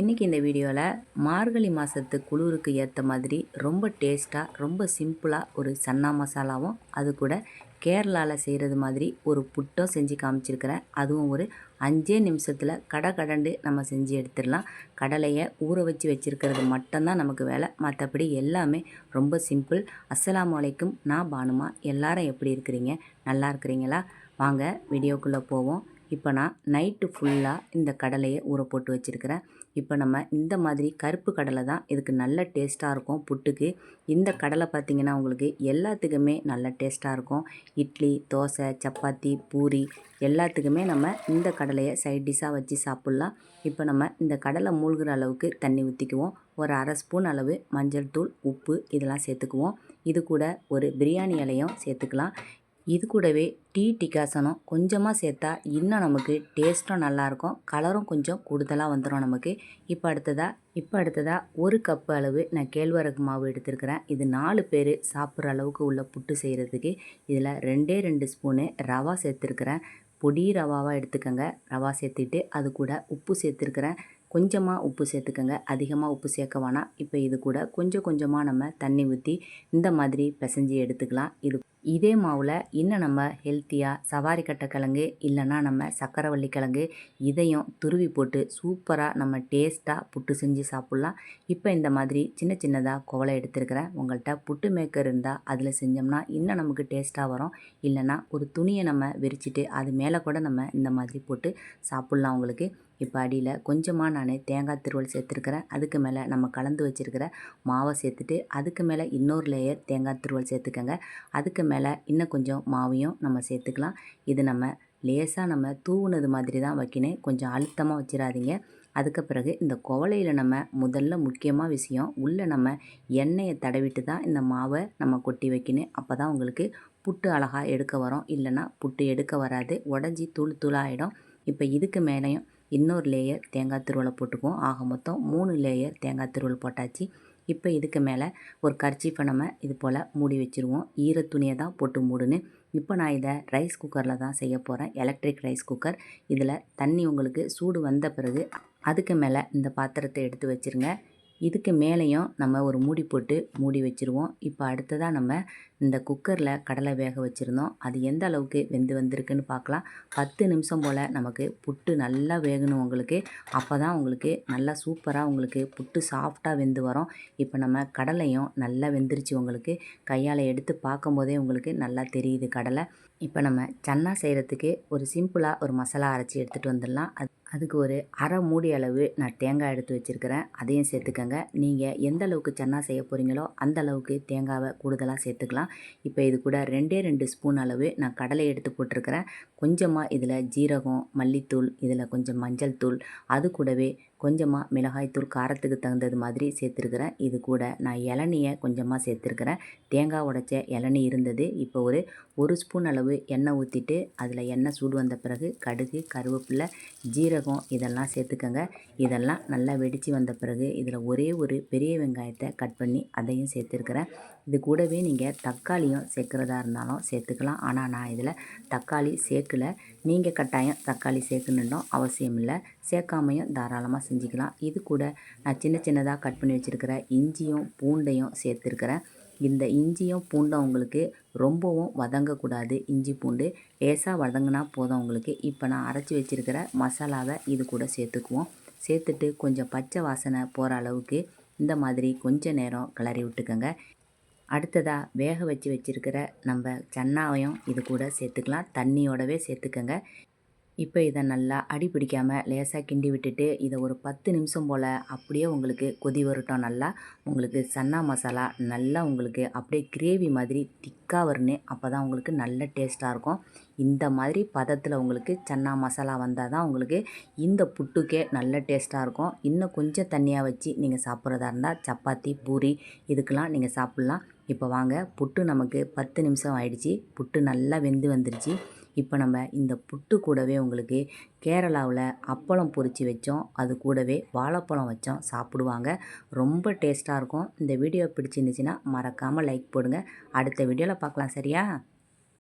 இன்றைக்கி இந்த வீடியோவில் மார்கழி மாதத்து குளிருக்கு ஏற்ற மாதிரி ரொம்ப டேஸ்ட்டாக ரொம்ப சிம்பிளாக ஒரு சன்னா மசாலாவும் அது கூட கேரளாவில் செய்கிறது மாதிரி ஒரு புட்டும் செஞ்சு காமிச்சிருக்கிறேன். அதுவும் ஒரு அஞ்சே நிமிஷத்தில் கடை கடண்டு நம்ம செஞ்சு எடுத்துடலாம். கடலையை ஊற வச்சு வச்சுருக்கிறது மட்டும்தான் நமக்கு வேலை. மற்றபடி எல்லாமே ரொம்ப சிம்பிள். அஸ்ஸலாமு வலைக்கும் நான் பானுமா. எல்லாரும் எப்படி இருக்கிறீங்க? நல்லா இருக்கிறீங்களா? வாங்க வீடியோக்குள்ளே போவோம். இப்போ நான் நைட்டு ஃபுல்லாக இந்த கடலையை ஊற போட்டு வச்சுருக்கிறேன். இப்போ நம்ம இந்த மாதிரி கருப்பு கடலை தான் இதுக்கு நல்ல டேஸ்ட்டாக இருக்கும் புட்டுக்கு. இந்த கடலை பார்த்திங்கன்னா உங்களுக்கு எல்லாத்துக்குமே நல்ல டேஸ்ட்டாக இருக்கும். இட்லி தோசை சப்பாத்தி பூரி எல்லாத்துக்குமே நம்ம இந்த கடலையை சைட் டிஷ்ஷாக வச்சு சாப்பிட்லாம். இப்போ நம்ம இந்த கடலை மூழ்கிற அளவுக்கு தண்ணி ஊற்றிக்குவோம் ஒரு அரை ஸ்பூன் அளவு மஞ்சள் தூள் உப்பு இதெல்லாம் சேர்த்துக்குவோம். இது கூட ஒரு பிரியாணி இலையும் சேர்த்துக்கலாம். இது கூடவே டீ டிகாசனம் கொஞ்சமாக சேர்த்தா இன்னும் நமக்கு டேஸ்ட்டும் நல்லாயிருக்கும். கலரும் கொஞ்சம் கூடுதலாக வந்துடும் நமக்கு. இப்போ அடுத்ததாக இப்போ அடுத்ததாக ஒரு கப்பு அளவு நான் கேழ்வரகு மாவு எடுத்துருக்கிறேன். இது நாலு பேர் சாப்பிட்ற அளவுக்கு உள்ள புட்டு செய்கிறதுக்கு இதில் ரெண்டே ரெண்டு ஸ்பூனு ரவா சேர்த்துருக்குறேன். பொடி ரவாவாக எடுத்துக்கோங்க. ரவா சேர்த்துட்டு அது கூட உப்பு சேர்த்துருக்குறேன். கொஞ்சமாக உப்பு சேர்த்துக்கோங்க. அதிகமாக உப்பு சேர்க்க வேணாம். இப்போ இது கூட கொஞ்சம் கொஞ்சமாக நம்ம தண்ணி ஊற்றி இந்த மாதிரி பிசைஞ்சு எடுத்துக்கலாம். இது இதே மாவில் இன்னும் நம்ம ஹெல்த்தியாக சவாரி கட்டை கிழங்கு இல்லைன்னா நம்ம சக்கரவள்ளி கிழங்கு இதையும் துருவி போட்டு சூப்பராக நம்ம டேஸ்ட்டாக புட்டு செஞ்சு சாப்பிட்லாம். இப்போ இந்த மாதிரி சின்ன சின்னதாக குவலை எடுத்துருக்கிறேன். உங்கள்கிட்ட புட்டு மேக்கர் இருந்தால் அதில் செஞ்சோம்னா இன்னும் நமக்கு டேஸ்ட்டாக வரும். இல்லைன்னா ஒரு துணியை நம்ம விரிச்சிட்டு அது மேலே கூட நம்ம இந்த மாதிரி போட்டு சாப்பிட்லாம் உங்களுக்கு. இப்போ அடியில் கொஞ்சமாக நான் தேங்காய் திருவல் சேர்த்துருக்கிறேன். அதுக்கு மேலே நம்ம கலந்து வச்சுருக்கிற மாவை சேர்த்துட்டு அதுக்கு மேலே இன்னொரு லேயர் தேங்காய் திருவல் சேர்த்துக்கோங்க. அதுக்கு மேலே இன்னும் கொஞ்சம் மாவையும் நம்ம சேர்த்துக்கலாம். இது நம்ம லேசாக நம்ம தூவுனது மாதிரி தான் வைக்கணும். கொஞ்சம் அழுத்தமாக வச்சிடாதீங்க. அதுக்கு பிறகு இந்த குவலையில் நம்ம முதல்ல முக்கியமாக விஷயம் உள்ளே நம்ம எண்ணெயை தடவிட்டு தான் இந்த மாவை நம்ம கொட்டி வைக்கணும். அப்போ தான் உங்களுக்கு புட்டு அழகாக எடுக்க வரும். இல்லைன்னா புட்டு எடுக்க வராது. உடஞ்சி தூள் தூளாகிடும் இப்போ இதுக்கு மேலேயும் இன்னொரு லேயர் தேங்காய் திருவலை போட்டுக்குவோம். ஆக மொத்தம் மூணு லேயர் தேங்காய் திருவல் போட்டாச்சு. இப்போ இதுக்கு மேலே ஒரு கர்ச்சீஃபை நம்ம இது போல் மூடி வச்சுருவோம். ஈர துணியை தான் போட்டு மூடுன்னு இப்போ நான் இதை ரைஸ் குக்கரில் தான் செய்ய போகிறேன் எலக்ட்ரிக் ரைஸ் குக்கர் இதில் தண்ணி உங்களுக்கு சூடு வந்த பிறகு அதுக்கு மேலே இந்த பாத்திரத்தை எடுத்து வச்சுருங்க. இதுக்கு மேலேயும் நம்ம ஒரு மூடி போட்டு மூடி வச்சுருவோம். இப்போ அடுத்ததாக நம்ம இந்த குக்கரில் கடலை வேக வச்சுருந்தோம். அது எந்த அளவுக்கு வெந்து வந்திருக்குன்னு பார்க்கலாம் பத்து நிமிஷம் போல் நமக்கு புட்டு நல்லா வேகணும் உங்களுக்கு. அப்போ தான் உங்களுக்கு நல்லா சூப்பராக உங்களுக்கு புட்டு சாஃப்டாக வெந்து வரும். இப்போ நம்ம கடலையும் நல்லா வெந்துருச்சு உங்களுக்கு. கையால் எடுத்து பார்க்கும்போதே உங்களுக்கு நல்லா தெரியுது கடலை. இப்போ நம்ம சன்னா செய்கிறதுக்கு ஒரு சிம்பிளாக ஒரு மசாலா அரைச்சி எடுத்துகிட்டு வந்துடலாம். அது அதுக்கு ஒரு அரை மூடி அளவு நான் தேங்காய் எடுத்து வச்சுருக்கிறேன். அதையும் சேர்த்துக்கோங்க. நீங்கள் எந்த அளவுக்கு சன்னா செய்ய போகிறீங்களோ அந்த அளவுக்கு தேங்காவை கூடுதலாக சேர்த்துக்கலாம். இப்போ இது கூட ரெண்டே ரெண்டு ஸ்பூன் அளவு நான் கடலை எடுத்து போட்டிருக்கிறேன். கொஞ்சமாக இதில் ஜீரகம் மல்லித்தூள் இதில் கொஞ்சம் மஞ்சள் தூள் அது கூடவே கொஞ்சமாக மிளகாய்த்தூள் காரத்துக்கு தகுந்தது மாதிரி சேர்த்துருக்குறேன். இது கூட நான் இளநியை கொஞ்சமாக சேர்த்துருக்குறேன். தேங்காய் உடைச்ச இளநி இருந்தது. இப்போ ஒரு ஒரு ஸ்பூன் அளவு எண்ணெய் ஊற்றிட்டு அதில் எண்ணெய் சூடு வந்த பிறகு கடுகு கருவேப்பிலை ஜீரகம் இதெல்லாம் சேர்த்துக்கோங்க. இதெல்லாம் நல்லா வெடித்து வந்த பிறகு இதில் ஒரே ஒரு பெரிய வெங்காயத்தை கட் பண்ணி அதையும் சேர்த்துருக்குறேன். இது கூடவே நீங்கள் தக்காளியும் சேர்க்குறதா இருந்தாலும் சேர்த்துக்கலாம். ஆனால் நான் இதில் தக்காளி சேர்க்கல. நீங்கள் கட்டாயம் தக்காளி சேர்க்கணுன்னும் அவசியம் இல்லை சேர்க்காமையும் தாராளமாக செஞ்சுக்கலாம். இது கூட நான் சின்ன சின்னதாக கட் பண்ணி வச்சுருக்கிற இஞ்சியும் பூண்டையும் சேர்த்துருக்கிறேன். இந்த இஞ்சியும் பூண்டும் உங்களுக்கு ரொம்பவும் வதங்கக்கூடாது. இஞ்சி பூண்டு லேசாக வதங்கினா போதும் உங்களுக்கு. இப்போ நான் அரைச்சி வச்சுருக்கிற மசாலாவை இது கூட சேர்த்துக்குவோம். சேர்த்துட்டு கொஞ்சம் பச்சை வாசனை போகிற அளவுக்கு இந்த மாதிரி கொஞ்சம் நேரம் கிளறி விட்டுக்கோங்க. அடுத்ததாக வேக வச்சு வச்சுருக்கிற நம்ம சன்னாவையும் இது கூட சேர்த்துக்கலாம். தண்ணியோடவே சேர்த்துக்கோங்க. இப்போ இதை நல்லா அடி பிடிக்காமல் லேசாக கிண்டி விட்டுட்டு இதை ஒரு பத்து நிமிஷம் போல் அப்படியே உங்களுக்கு கொதி வரட்டும். நல்லா உங்களுக்கு சன்னா மசாலா நல்லா உங்களுக்கு அப்படியே கிரேவி மாதிரி திக்காக வரணும் அப்போ தான் உங்களுக்கு நல்ல டேஸ்ட்டாக இருக்கும். இந்த மாதிரி பதத்தில் உங்களுக்கு சன்னா மசாலா வந்தால் தான் உங்களுக்கு இந்த புட்டுக்கே நல்ல டேஸ்ட்டாக இருக்கும். இன்னும் கொஞ்சம் தண்ணியாக வச்சு நீங்கள் சாப்பிட்றதா இருந்தால் சப்பாத்தி பூரி இதுக்கெலாம் நீங்கள் சாப்பிட்லாம். இப்போ வாங்க புட்டு நமக்கு பத்து நிமிஷம் ஆயிடுச்சு. புட்டு நல்லா வெந்து வந்துருச்சு. இப்போ நம்ம இந்த புட்டு கூடவே உங்களுக்கு கேரளாவில் அப்பளம் பொரித்து வச்சோம். அது கூடவே வாழைப்பழம் வச்சோம். சாப்பிடுவாங்க. ரொம்ப டேஸ்ட்டாக இருக்கும். இந்த வீடியோ பிடிச்சிருந்துச்சின்னா மறக்காமல் லைக் போடுங்க. அடுத்த வீடியோவில் பார்க்கலாம் சரியா?